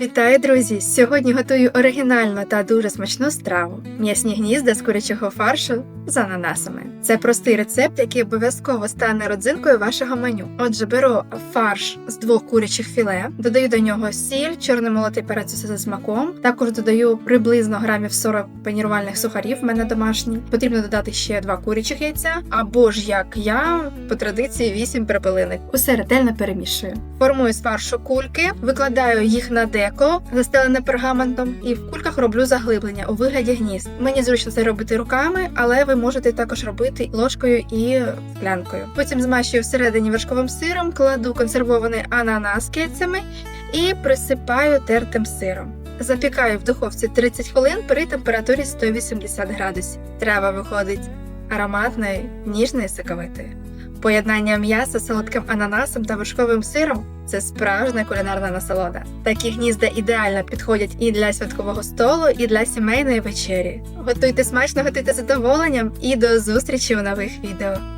Вітаю, друзі! Сьогодні готую оригінальну та дуже смачну страву м'ясні гнізда з курячого фаршу з ананасами. Це простий рецепт, який обов'язково стане родзинкою вашого меню. Отже, беру фарш з двох курячих філе, додаю до нього сіль, чорний молотий перець за смаком. Також додаю приблизно грамів 40 панірувальних сухарів. в мене домашні. Потрібно додати ще два курячих яйця, або ж як я по традиції 8 перепелиник. Усе ретельно перемішую. Формую з фаршу кульки, викладаю їх на деко, застелене пергаментом, і в кульках роблю заглиблення у вигляді гнізд. Мені зручно це робити руками, але ви можете також робити ложкою і склянкою. Потім змащую всередині вершковим сиром, кладу консервований ананас кецями і присипаю тертим сиром. Запікаю в духовці 30 хвилин при температурі 180 градусів. Трава виходить ароматною, ніжною соковитою. Поєднання м'яса з солодким ананасом та вершковим сиром це справжня кулінарна насолода. Такі гнізда ідеально підходять і для святкового столу, і для сімейної вечері. Готуйте смачно, готуйте задоволенням і до зустрічі у нових відео.